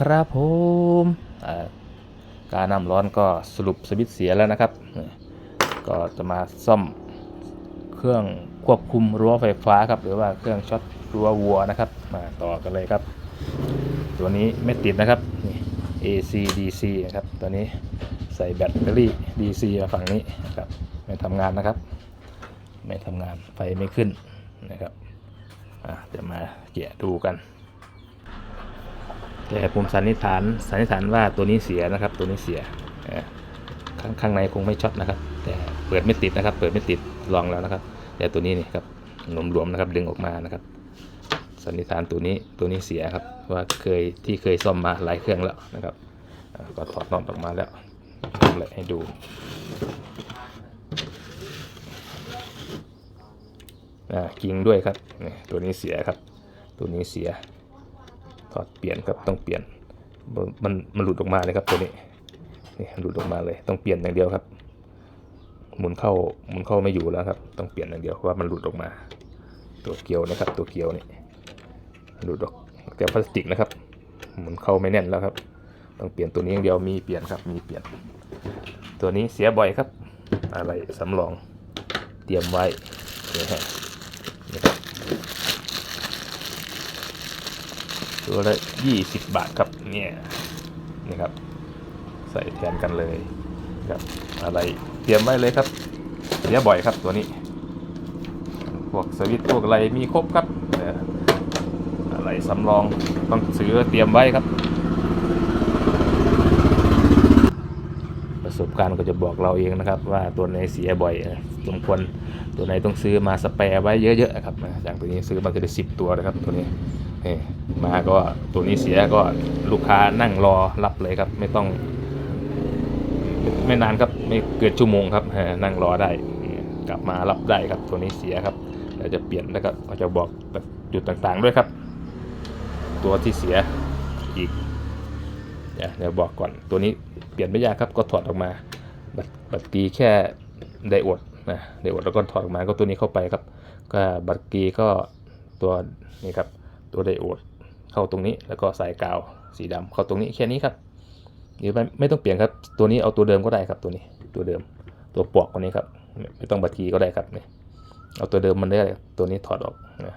ครับผมการน้ำร้อนก็สรุปสวิตช์เสียแล้วนะครับ ก็จะมาซ่อมเครื่องควบคุมรั้วไฟฟ้าครับ หรือว่าเครื่องช็อตรั้ววัวนะครับ มาต่อกันเลยครับ ตัวนี้ไม่ติดนะครับนี่ AC DC นะครับ ตัวนี้ใส่แบตเตอรี่ DC มาฝั่งนี้นะครับ ไม่ทำงานนะครับ ไม่ทำงานไฟไม่ขึ้นนะครับจะมาแกะดูกัน แต่ผมสันนิษฐานสันนิษฐานว่าตัวนี้เสียนะครับ ตัวนี้เสียข้างข้างในคงไม่ช็อตนะครับ แต่เปิดไม่ติดนะครับ เปิดไม่ติดลองแล้วนะครับ แต่ตัวนี้นี่ครับหลวมๆนะครับดึงออกมานะครับสันนิษฐานตัวนี้ตัวนี้เสียครับว่าเคยที่เคยซ่อมมาหลายเครื่องแล้วนะครับก็ถอดน็อตออกมาแล้วทำอะไรให้ดูกิ่งด้วยครับตัวนี้เสียครับ ตัวนี้เสีย ถอดเปลี่ยนครับต้องเปลี่ยนมันมันหลุดออกมาเลยครับตัวนี้นี่หลุดออกมาเลยต้องเปลี่ยนอย่างเดียวครับ หมุนเข้าหมุนเข้าไม่อยู่แล้วครับ ต้องเปลี่ยนอย่างเดียวเพราะว่ามันหลุดออกมา ตัวเกลียวนะครับ ตัวเกลียวนี่หลุดออกแต่พลาสติกนะครับ หมุนเข้าไม่แน่นแล้วครับ ต้องเปลี่ยนตัวนี้อย่างเดียวมีเปลี่ยนครับมีเปลี่ยน ตัวนี้เสียบ่อยครับ อะไรสำรองเตรียมไว้นี่ฮะนี่ครับ ตัวละยี่สิบบาทครับเนี่ยนี่ครับ ใส่แทนกันเลยครับอะไรเตรียมไว้เลยครับเสียบ่อยครับตัวนี้ พวกสวิตพวกอะไรมีครบครับอะไรสำรองต้องซื้อเตรียมไว้ครับ ประสบการณ์ก็จะบอกเราเองนะครับ ว่าตัวไหนเสียบ่อยสมควรตัวไหนต้องซื้อมาสแปร์ไว้เยอะๆครับอย่างตัวนี้ซื้อมาจะได้สิบตัวนะครับตัวนี้ นี่มาก็ตัวนี้เสียก็ลูกค้านั่งรอรับเลยครับ ไม่ต้อง ไม่นานครับไม่เกินชั่วโมงครับนั่งรอได้กลับมารับได้ครับตัวนี้เสียครับเดี๋ยวจะเปลี่ยนแล้วก็เขาจะบอกจุดต่างๆด้วยครับ ตัวที่เสียอีกเดี๋ยวเดี๋ยวบอกก่อนตัวนี้เปลี่ยนไม่ยากครับก็ถอดออกมาบัตรบัตรกีแค่ไดโอดนะไดโอดแล้วก็ถอดออกมาก็ตัวนี้เข้าไปครับ ก็บัตรกีก็ตัวนี้ครับ ตัวไดโอดเข้าตรงนี้แล้วก็สายกาวสีดำเข้าตรงนี้แค่นี้ครับหรือไม่ไม่ต้องเปลี่ยนครับตัวนี้เอาตัวเดิมก็ได้ครับตัวนี้ตัวเดิมตัวปลอกตัวนี้ครับไม่ไม่ต้องบัตรีก็ได้ครับเนี่ยเอาตัวเดิมมันได้ตัวนี้ถอดออกนะ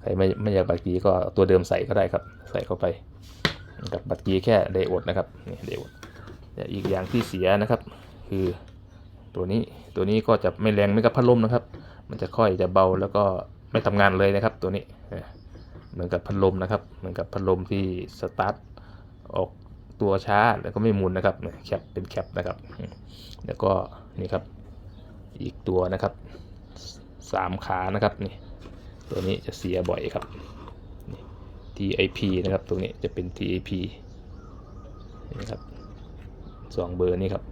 ใครไม่ไม่อยากบัตรีก็ตัวเดิมใส่ก็ได้ครับ ใส่เข้าไปกับบัตรีแค่ไดโอดนะครับนี่ไดโอดอีกอย่างที่เสียนะครับ คือตัวนี้ตัวนี้ก็จะไม่แรงไม่กับพัดลมนะครับ มันจะค่อยจะเบาแล้วก็ไม่ทำงานเลยนะครับตัวนี้ เหมือนกับพัดลมนะครับ เหมือนกับพัดลมที่สตาร์ทออกตัวช้าแล้วก็ไม่หมุนนะครับแคปเป็นแคปนะครับ แล้วก็นี่ครับอีกตัวนะครับสามขานะครับนี่ตัวนี้จะเสียบ่อยครับ TIP นะครับตรงนี้จะเป็น TIP นี่ครับสองเบอร์นี่ครับ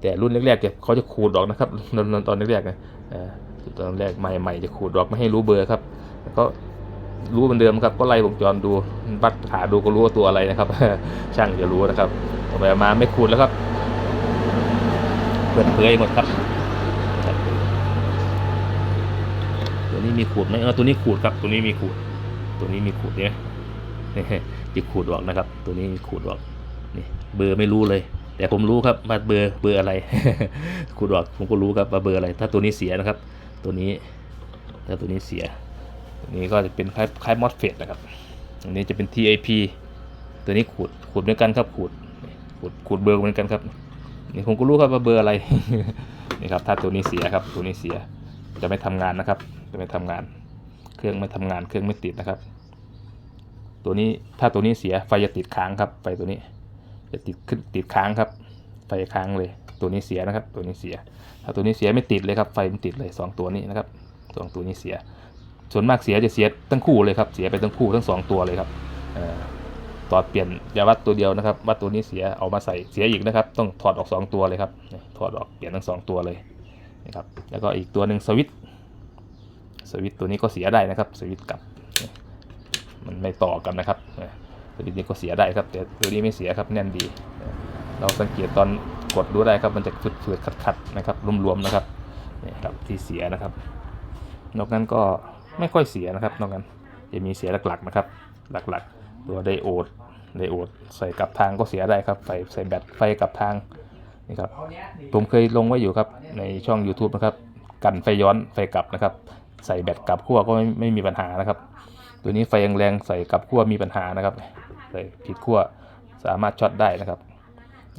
แต่รุ่นแรกๆเขาจะขูดออกนะครับตอนตอนแรกๆนะตอนแรกใหม่ๆจะขูดออกไม่ให้รู้เบอร์ครับแล้วก็ รู้เหมือนเดิมครับ ก็ไล่วงจรดูวัดขาดูก็รู้ว่าตัวอะไรนะครับ ช่างจะรู้นะครับต่อไปมาไม่ขูดแล้วครับเปิดเผยหมดครับครับ ตัวนี้มีขูดไหมเออตัวนี้ขูดครับ ตัวนี้มีขูด ตัวนี้มีขูดเนี่ยจะขูดออกนะครับ ตัวนี้มีขูดออกนี่เบอร์ไม่รู้เลย แต่ผมรู้ครับว่าเบอร์เบอร์อะไรขูดออกผมก็รู้ครับว่าเบอร์อะไร ถ้าตัวนี้เสียนะครับ ตัวนี้ถ้าตัวนี้เสีย ตัวนี้ก็จะเป็นคล้ายคล้ายมอสเฟตนะครับอันนี้จะเป็น TAP ตัวนี้ขูดขูดเหมือนกันครับขูดขูดขูดเบอร์เหมือนกันครับนี่ผมก็รู้ครับว่าเบอร์อะไรนี่ครับถ้าตัวนี้เสียครับตัวนี้เสียจะไม่ทำงานนะครับ จะไม่ทำงาน เครื่องไม่ทำงานเครื่องไม่ติดนะครับ ตัวนี้ถ้าตัวนี้เสียไฟจะติดค้างครับไฟตัวนี้ จะติดขึ้นติดค้างครับ ไฟค้างเลย ตัวนี้เสียนะครับ ตัวนี้เสีย ถ้าตัวนี้เสียไม่ติดเลยครับไฟมันติดเลยสองตัวนี้นะครับสองตัวนี้เสีย ส่วนมากเสียจะเสียทั้งคู่เลยครับ เสียไปทั้งคู่ทั้งสองตัวเลยครับเอ่อตอดเปลี่ยนอย่าวัดตัวเดียวนะครับ วัดตัวนี้เสียเอามาใส่เสียอีกนะครับ ต้องถอดออกสองตัวเลยครับ ถอดออกเปลี่ยนทั้งสองตัวเลยนะครับ แล้วก็อีกตัวหนึ่งสวิตช์สวิตตัวนี้ก็เสียได้นะครับ สวิตช์กลับ มันไม่ต่อกันนะครับสวิตช์นี้ก็เสียได้ครับ แต่ตัวนี้ไม่เสียครับแน่นดี เราสังเกตตอนกดดูได้ครับ มันจะฝืดๆขัดๆนะครับ รวมๆนะครับนี่ครับที่เสียนะครับ นอกนั้นก็ ไม่ค่อยเสียนะครับนอกนั้นจะมีเสียหลักๆนะครับ หลักๆ ตัวไดโอดไดโอดใส่กลับทางก็เสียได้ครับไฟใส่แบตไฟกลับทางนี่ครับผมเคยลงไว้อยู่ครับในช่อง YouTube นะครับ กันไฟย้อนไฟกลับนะครับ ใส่แบตกลับขั้วก็ไม่ไม่มีปัญหานะครับ ตัวนี้ไฟแรงๆใส่กลับขั้วมีปัญหานะครับใส่ผิดขั้วสามารถช็อตได้นะครับ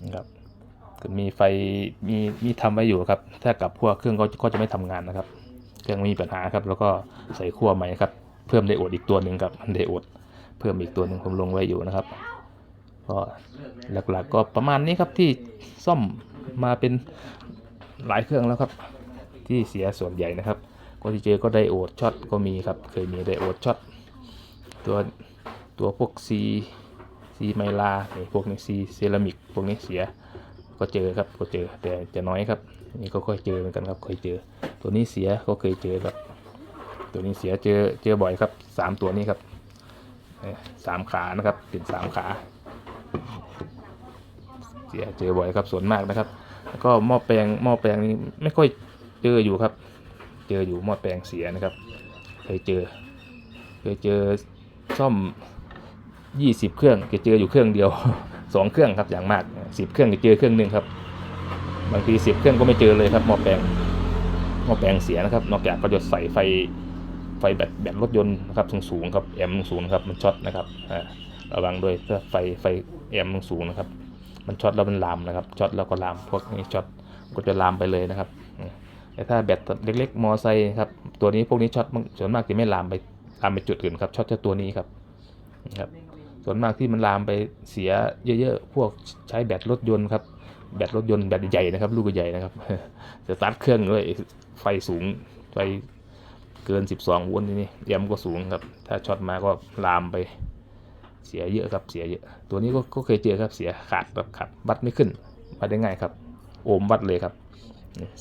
นะครับมีไฟมีมีทำไว้อยู่ครับ ถ้ากลับขั้วเครื่องก็ก็จะไม่ทำงานนะครับ เครื่องมีปัญหาครับ แล้วก็ใส่ขั้วใหม่ครับ เพิ่มไดโอดอีกตัวหนึ่งครับไดโอดเพิ่มอีกตัวหนึ่งผมลงไว้อยู่นะครับ ก็หลักๆก็ประมาณนี้ครับที่ซ่อมมาเป็นหลายเครื่องแล้วครับ ที่เสียส่วนใหญ่นะครับ ก็ที่เจอก็ไดโอดช็อตก็มีครับ เคยมีไดโอดช็อตตัวตัวพวกซีซีไมลาเนี่ยพวกนี้ซีเซรามิกพวกนี้เสียก็เจอครับก็เจอแต่จะน้อยครับ นี่ก็ค่อยเจอเหมือนกันครับเคยเจอ ตัวนี้เสียก็เคยเจอครับ ตัวนี้เสียเจอเจอบ่อยครับสามตัวนี้ครับสามขานะครับเป็นสามขา เสียเจอบ่อยครับส่วนมากนะครับ แล้วก็หม้อแปลงหม้อแปลงนี้ไม่ค่อยเจออยู่ครับ เจออยู่หม้อแปลงเสียนะครับ เคยเจอ เคยเจอซ่อมยี่สิบเครื่องจะเจออยู่เครื่องเดียวสองเครื่องครับอย่างมากสิบเครื่องจะเจอเครื่องหนึ่งครับบางทีสิบเครื่องก็ไม่เจอเลยครับหม้อแปลง หม้อแปลงเสียนะครับ นอกจากก็จะใส่ไฟไฟแบตแบตรถยนต์นะครับสูงๆครับแอมสูงครับมันช็อตนะครับระวังด้วยถ้าไฟไฟแอมสูงนะครับ มันช็อตแล้วมันลามนะครับช็อตแล้วก็ลามพวกนี้ช็อตก็จะลามไปเลยนะครับแต่ถ้าแบตเล็กๆ มอไซค์ครับตัวนี้พวกนี้ช็อตส่วนมากจะไม่ลามไปลามไปจุดอื่นครับช็อตแค่ตัวนี้ครับนะครับส่วนมากที่มันลามไปเสียเยอะๆ พวกใช้แบตรถยนต์ครับ แบตรถยนต์แบตใหญ่นะครับ ลูกใหญ่นะครับสตาร์ทเครื่องด้วยไฟสูงไฟเกิน 12 โวลต์นี่แอมก็สูงครับ ถ้าช็อตมาก็ลามไปเสียเยอะครับเสียเยอะ ตัวนี้ก็ก็เคยเจอครับเสียขาดแบบขาดวัดไม่ขึ้นวัดได้ง่ายครับโอมวัดเลยครับ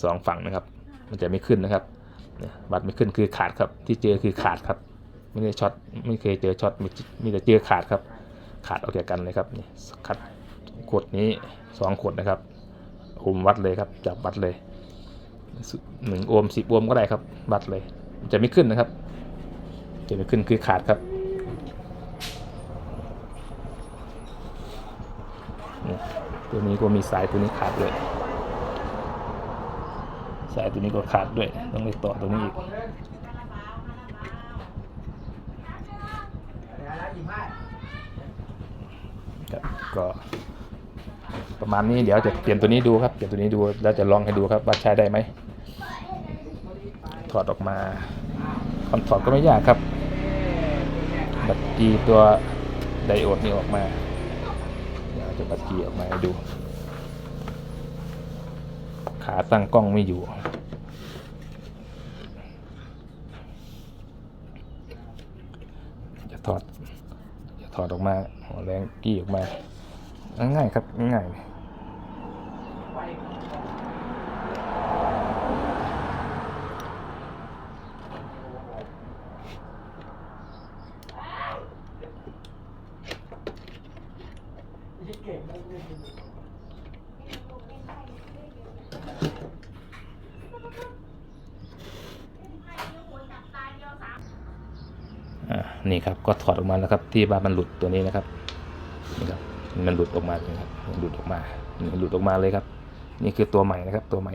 สองฝั่งนะครับ มันจะไม่ขึ้นนะครับวัดไม่ขึ้นคือขาดครับ ที่เจอคือขาดครับ ไม่ได้ช็อตไม่เคยเจอช็อตมีมีแต่เจอขาดครับ ขาดออกจากกันเลยครับนี่ขัดขวดนี้ สองขวดนะครับโอห์มวัดเลยครับจับวัดเลยหนึ่งโอห์มสิบโอห์มก็ได้ครับวัดเลย จะไม่ขึ้นนะครับ จะไม่ขึ้นคือขาดครับตัวนี้ก็มีสายตัวนี้ขาดด้วยสายตัวนี้ก็ขาดด้วยต้องไปต่อตรงนี้อีกครับก็ ประมาณนี้เดี๋ยวจะเปลี่ยนตัวนี้ดูครับเปลี่ยนตัวนี้ดูแล้วจะลองให้ดูครับว่าใช้ได้ไหมถอดออกมาคอนถอดก็ไม่ยากครับบัตรกีตัวไดโอดนี่ออกมาเดี๋ยวจะบัตรกีออกมาให้ดู ขาตั้งกล้องไม่อยู่จะถอดจะถอดออกมาหัวแรงกี้ออกมา ง่ายครับง่าย นี่ครับก็ถอดออกมาแล้วครับที่ว่ามันหลุดตัวนี้นะครับนี่ครับมันหลุดออกมาเลยครับหลุดออกมาหลุดออกมาเลยครับ นี่คือตัวใหม่นะครับตัวใหม่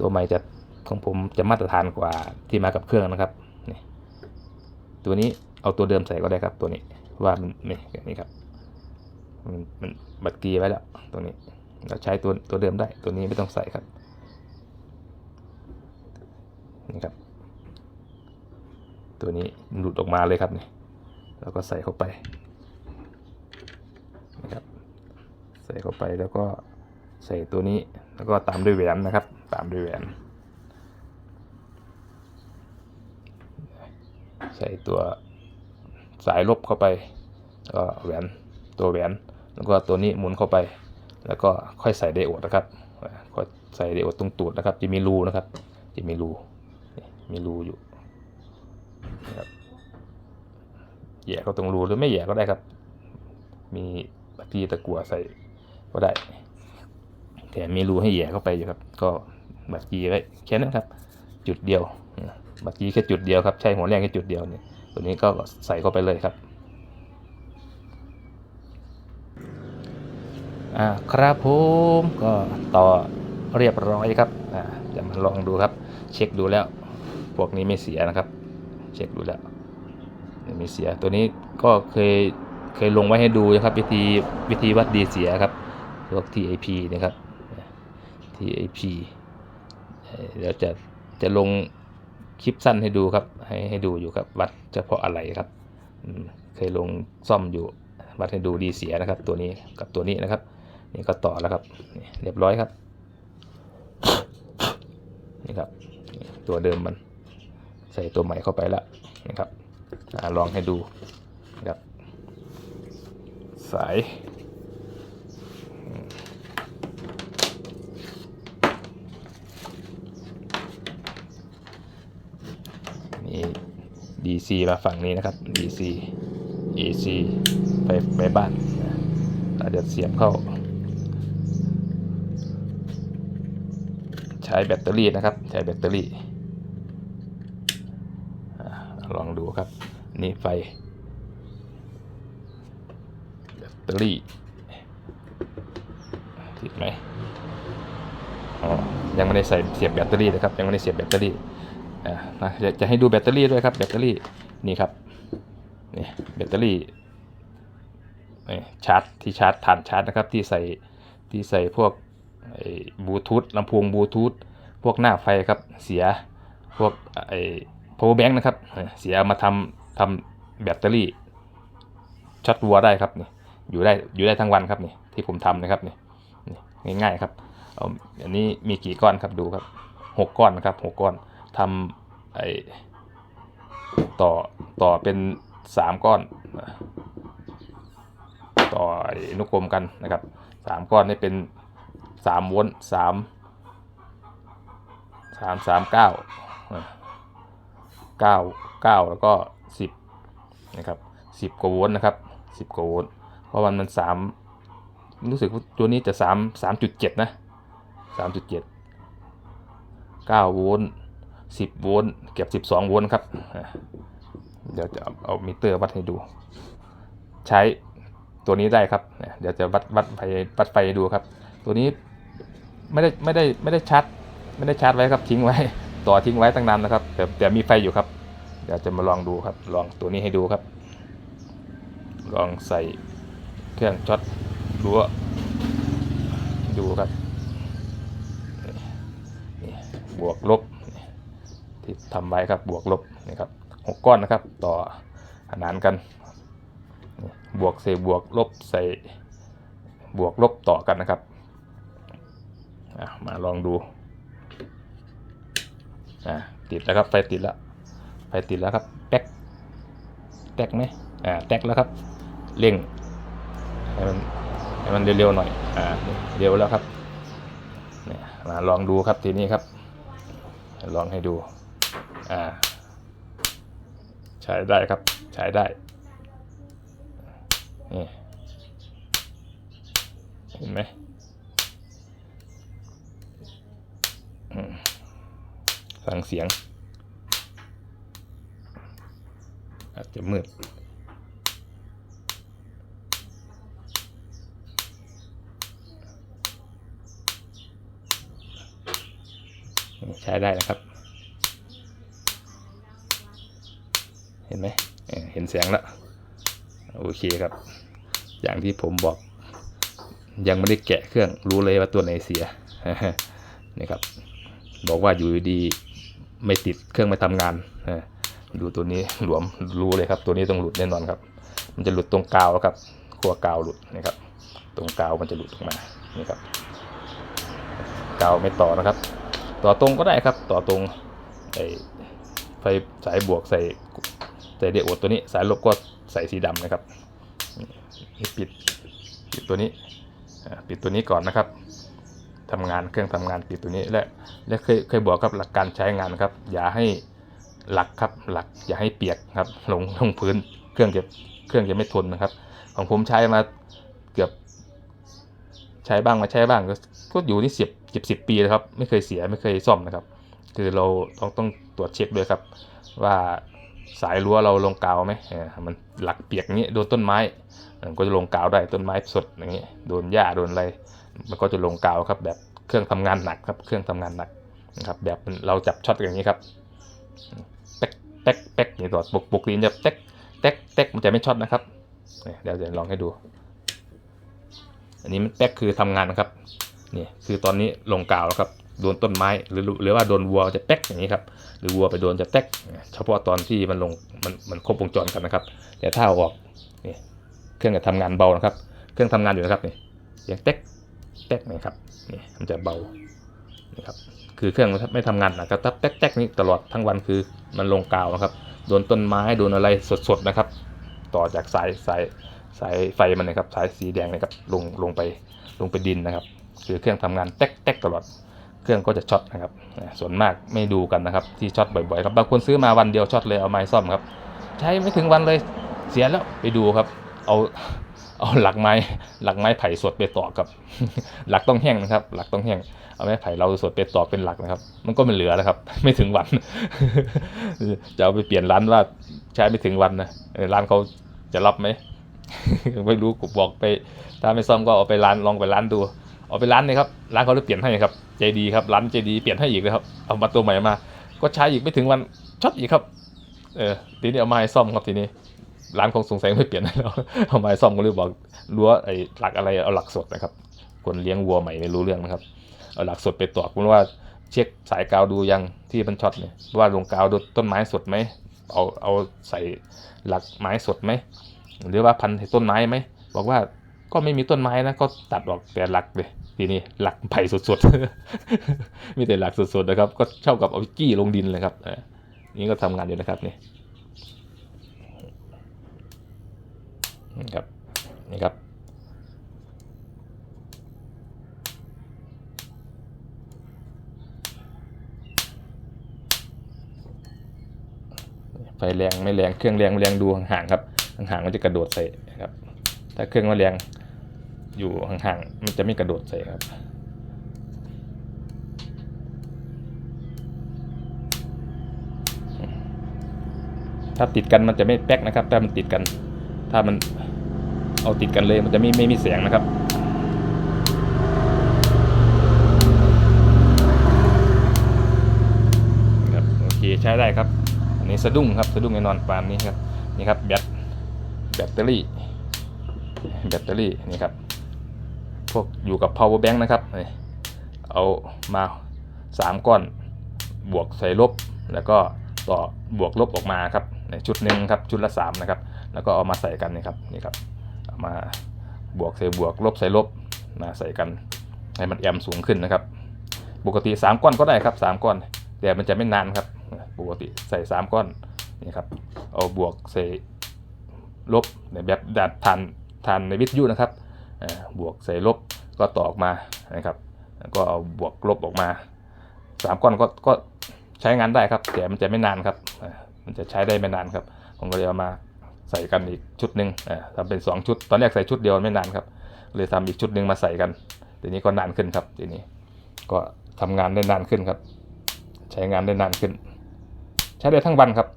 ตัวใหม่จะของผมจะมาตรฐานกว่าที่มากับเครื่องนะครับนี่ตัวนี้เอาตัวเดิมใส่ก็ได้ครับตัวนี้ว่ามันนี่นี่ครับ มันมันบัตรกีไว้แล้วตัวนี้ เราใช้ตัวตัวเดิมได้ ตัวนี้ไม่ต้องใส่ครับ นี่ครับ ตัวนี้หลุดออกมาเลยครับนี่แล้วก็ใส่เข้าไปนะครับ ใส่เข้าไปแล้วก็ใส่ตัวนี้แล้วก็ตามด้วยแหวนนะครับ ตามด้วยแหวนใส่ตัวสายลบเข้าไปแล้วก็แหวนตัวแหวน แล้วก็ตัวนี้หมุนเข้าไป แล้วก็ค่อยใส่ไดโอดนะครับค่อยใส่ไดโอดตรงตูดนะครับ จะมีรูนะครับ จะมีรูมีรูอยู่นะครับแย่ก็ตรงรูหรือไม่แย่ก็ได้ครับ มีบตรกีตะกัวใส่ก็ได้แถมมีรูให้แย่เข้าไปอยู่ครับ ก็บัตรกีไว้แค่นั้นครับ จุดเดียวบัตรกีแค่จุดเดียวครับ ใช้หัวแรงแค่จุดเดียวเนี่ยตัวนี้ก็ใส่เข้าไปเลยครับ อ่า ครับผมก็ต่อเรียบร้อยครับจะมาลองดูครับ เช็คดูแล้ว พวกนี้ไม่เสียนะครับ เช็คดูแล้วไม่เสียตัวนี้ก็เคยเคยลงไว้ให้ดูนะครับ วิธีวิธีวัดดีเสียครับพวก TAP นะครับ TAP เอ่อเดี๋ยวจะจะลงคลิปสั้นให้ดูครับ ให้ให้ดูอยู่ครับวัดเฉพาะอะไรครับเคยลงซ่อมอยู่วัดให้ดูดีเสียนะครับ ตัวนี้กับตัวนี้นะครับ นี่ก็ต่อแล้วครับเรียบร้อยครับนี่ครับตัวเดิมมันใส่ตัวใหม่เข้าไปแล้วนะครับอลองให้ดูนะครับสายนี่ DC มาฝั่งนี้นะครับ DC AC ไปไปบ้านนะเราจะเสียบเข้า ใช้แบตเตอรี่นะครับ ใช้แบตเตอรี่ลองดูครับ นี่ไฟ แบตเตอรี่ติดไหมอ๋อยังไม่ได้ใส่เสียบแบตเตอรี่นะครับ ยังไม่ได้เสียบแบตเตอรี่อ่านะจะจะให้ดูแบตเตอรี่ด้วยครับ แบตเตอรี่นี่ครับนี่แบตเตอรี่นี่ชาร์จที่ชาร์จฐานชาร์จนะครับ ที่ใส่ที่ใส่พวก บลูทูธลำโพงบลูทูธพวกหน้าไฟครับเสียพวกไอ้ power bank นะครับเสียมาทำทำแบตเตอรี่ช็อตวัวได้ครับนี่อยู่ได้อยู่ได้ทั้งวันครับนี่ที่ผมทำนะครับนี่ง่ายๆครับอันนี้มีกี่ก้อนครับดูครับหกก้อนนะครับหกก้อนทำไอ้ต่อต่อเป็นสามก้อนต่อไอ้นุกลมกันนะครับสามก้อนนี่เป็น สามโวลต์สามสามสามเก้าเก้าเก้าแล้วก็สิบนะครับสิบกว่าโวลต์นะครับสิบกว่าโวลต์เพราะมันมันสามรู้สึกตัวนี้จะสามสามจุดเจ็ดนะสามจุดเจ็ดเก้าโวลต์สิบโวลต์เก็บสิบสองโวลต์ครับ เดี๋ยวจะเอามิเตอร์วัดให้ดู ใช้ตัวนี้ได้ครับ เดี๋ยวจะวัดวัดไฟวัดไฟดูครับ ตัวนี้ ไม่ได้ไม่ได้ไม่ได้ชาร์จไม่ได้ชาร์จไว้ครับทิ้งไว้ ต่อทิ้งไว้ตั้งนานนะครับแต่แต่มีไฟอยู่ครับ เดี๋ยวจะมาลองดูครับ ลองตัวนี้ให้ดูครับ ลองใส่เครื่องช็อตรั้วดูครับนี่บวกลบนี่ที่ทำไว้ครับบวกลบนี่ครับหกก้อนนะครับ ต่อขนานกัน บวกใส่บวกลบใส่บวกลบต่อกันนะครับ อะมาลองดูอะติดแล้วครับไฟติดแล้วไฟติดแล้วครับแป๊กแตกไหมอ่าแตกแล้วครับเร่งให้มันให้มันเร็วๆหน่อยอ่าเร็วแล้วครับเนี่ยมาลองดูครับทีนี้ครับ ลองให้ดูอ่าใช้ได้ครับใช้ได้นี่เห็นไหม ฟังเสียง อาจจะมืดใช้ได้นะครับ เห็นไหมเห็นเสียงแล้ว โอเคครับ อย่างที่ผมบอก ยังไม่ได้แกะเครื่องรู้เลยว่าตัวไหนเสียนี่ครับ บอกว่าอยู่ดี ไม่ติดเครื่องไม่ทำงานดูตัวนี้หลวมรู้เลยครับ ตัวนี้ต้องหลุดแน่นอนครับ มันจะหลุดตรงกาวครับขั้วกาวหลุดนะครับ ตรงกาวมันจะหลุดออกมานี่ครับกาวไม่ต่อนะครับ ต่อตรงก็ได้ครับ ต่อตรงไอไฟสายบวกใส่ใส่เดโอดตัวนี้ สายลบก็ใส่สีดำนะครับปิดปิดตัวนี้ปิดตัวนี้ก่อนนะครับ ทำงานเครื่องทำงานปิดตัวนี้และและเคยเคยบอกครับหลักการใช้งานครับ อย่าให้หลักครับหลักอย่าให้เปียกครับลงลงพื้นเครื่องจะเครื่องจะไม่ทนนะครับ ของผมใช้มาเกือบ ใช้บ้างมาใช้บ้างก็ก็อยู่ที่สิบสิบสิบปีแล้วครับ ไม่เคยเสียไม่เคยซ่อมนะครับ คือเราต้องต้องตรวจเช็คด้วยครับ ว่าสายรั้วเราลงกาวไหมเออมันหลักเปียกนี้โดนต้นไม้ก็จะลงกาวได้ต้นไม้สดอย่างนี้โดนหญ้าโดนอะไร มันก็จะลงกาวครับแบบเครื่องทำงานหนักครับเครื่องทำงานหนักนะครับแบบเราจับช็อตอย่างนี้ครับเป๊กเป๊กเป๊กนี่ตัวปกปกติจะเป๊กเป๊กเป๊กมันจะไม่ช็อตนะครับเดี๋ยวจะลองให้ดู อันนี้มันเป๊กคือทำงานนะครับนี่คือตอนนี้ลงกาวแล้วครับโดนต้นไม้หรือหรือว่าโดนวัวจะเป๊กอย่างนี้ครับหรือวัวไปโดนจะเป๊กเฉพาะตอนที่มันลงมันมันครบวงจรกันนะครับ แต่ถ้าออกนี่เครื่องจะทำงานเบานะครับ เครื่องทำงานอยู่นะครับนี่เสียงเต๊ก เต๊กนี่ครับนี่มันจะเบานี่ครับคือเครื่องมันไม่ทำงานนะครับถ้าเต๊กเต๊กนี่ตลอดทั้งวันคือมันลงกาวนะครับโดนต้นไม้โดนอะไรสดๆนะครับ ต่อจากสายสายสายไฟมันนะครับสายสีแดงนะครับลงลงไปลงไปดินนะครับ คือเครื่องทำงานเต๊กเต๊กตลอดเครื่องก็จะช็อตนะครับ ส่วนมากไม่ดูกันนะครับ ที่ช็อตบ่อยๆครับบางคนซื้อมาวันเดียวช็อตเลยเอาไม้ซ่อมครับ ใช้ไม่ถึงวันเลยเสียแล้วไปดูครับ เอา เอาหลักไม้หลักไม้ไผ่สดไปตอกกับ หลักต้องแห้งนะครับ หลักต้องแห้งเอาไม้ไผ่เราสดไปตอกเป็นหลักนะครับ มันก็ไม่เหลือแล้วครับ ไม่ถึงวัน จะเอาไปเปลี่ยนร้านว่าใช้ไม่ถึงวันนะร้านเขาจะรับไหมไม่รู้กูบอกไป ถ้าไม่ซ่อมก็เอาไปร้านลองไปร้านดู เอาไปร้านนี่ครับร้านเขาเลยเปลี่ยนให้ครับใจดีครับร้านใจดีเปลี่ยนให้อีกนะครับเอามาตัวใหม่มา ก็ใช้อีกไม่ถึงวันช็อตอีกครับ เออทีนี้เอามาให้ซ่อมครับทีนี้ ร้านคงสงสัยไม่เปลี่ยนให้เราเอามาให้ซ่อมก็เลยบอกรั้วไอ้หลักอะไรเอาหลักสดนะครับ คนเลี้ยงวัวใหม่ไม่รู้เรื่องนะครับเอาหลักสดไปตอกเพราะว่าเช็คสายกาวดูยังที่มันช็อตเนี่ยว่าลงกาวดนต้นไม้สดไหมเอาเอาใส่หลักไม้สดไหมหรือว่าพันต้นไม้ไหมบอกว่าก็ไม่มีต้นไม้นะก็ตัดออกแต่หลักเลยทีนี้หลักไผ่สดๆ มีแต่หลักสดๆนะครับ ก็เท่ากับเอาจี้ลงดินเลยครับนี่ก็ทำงานอยู่นะครับนี่ นี่ครับนี่ครับไฟแรงไม่แรงเครื่องแรงไม่แรงดูห่างๆครับห่างๆมันจะกระโดดใส่ครับ ถ้าเครื่องมันแรงอยู่ห่างๆมันจะไม่กระโดดใส่ครับถ้าติดกันมันจะไม่แป๊กนะครับถ้ามันติดกัน ถ้ามัน เอาติดกันเลยมันจะไม่ไม่มีเสียงนะครับ ครับโอเคใช้ได้ครับ อันนี้สะดุ้งครับสะดุ้งแน่นอนปานนี้ครับนี่ครับแบตแบตเตอรี่ แบตเตอรี่นี่ครับพวกอยู่กับ power bank นะครับเอามาสามก้อนบวกใส่ลบ แล้วก็ต่อบวกลบออกมาครับในชุดหนึ่งครับชุดละสามนะครับแล้วก็เอามาใส่กันนี่ครับนี่ครับ มาบวกใส่บวกลบใส่ลบมาใส่กันให้มันแอมสูงขึ้นนะครับ ปกติ 3 ก้อนก็ได้ครับ 3 ก้อน แต่มันจะไม่นานครับ ปกติใส่ 3 ก้อนนี่ครับเอาบวกใส่ลบในแบบดัดทันทันในวิทยุนะครับบวกใส่ลบก็ต่อออกมานะครับแล้วก็เอาบวกลบออกมา 3 ก้อนก็ก็ใช้งานได้ครับแต่มันจะไม่นานครับ มันจะใช้ได้ไม่นานครับ ผมก็เลยเอามา ใส่กันอีกชุดหนึ่งอ่าทำเป็น2ชุด ตอนแรกใส่ชุดเดียวไม่นานครับ เลยทำอีกชุดหนึ่งมาใส่กันทีนี้ก็นานขึ้นครับทีนี้ก็ทำงานได้นานขึ้นครับ ใช้งานได้นานขึ้น ใช้ได้ทั้งวันครับ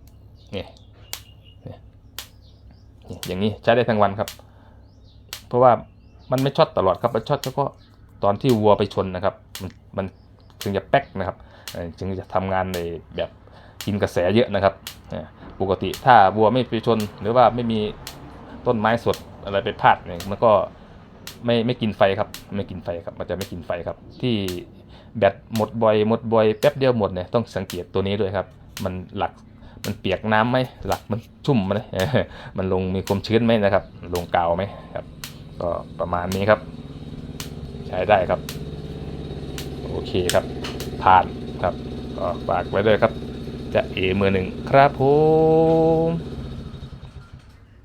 นี่นี่อย่างนี้ใช้ได้ทั้งวันครับ เพราะว่ามันไม่ช็อตตลอดครับมันช็อตเฉพาะตอนที่วัวไปชนนะครับ มันมันถึงจะแป๊กนะครับเอ่อจึงจะทำงานในแบบ กินกระแสเยอะนะครับปกติถ้าวัวไม่ไปชนหรือว่าไม่มีต้นไม้สดอะไรไปพาดเนี่ยมันก็ไม่ไม่กินไฟครับ ไม่กินไฟครับ มันจะไม่กินไฟครับ ที่แบตหมดบ่อยหมดบ่อยแป๊บเดียวหมดเนี่ยต้องสังเกตตัวนี้ด้วยครับ มันหลักมันเปียกน้ำไหมหลักมันชุ่มไหมมันลงมีความชื้นไหมนะครับ ลงกาวไหมครับ ก็ประมาณนี้ครับ ใช้ได้ครับ โอเคครับผ่านครับก็ฝากไว้ด้วยครับ จะเอมือหนึ่งครับผม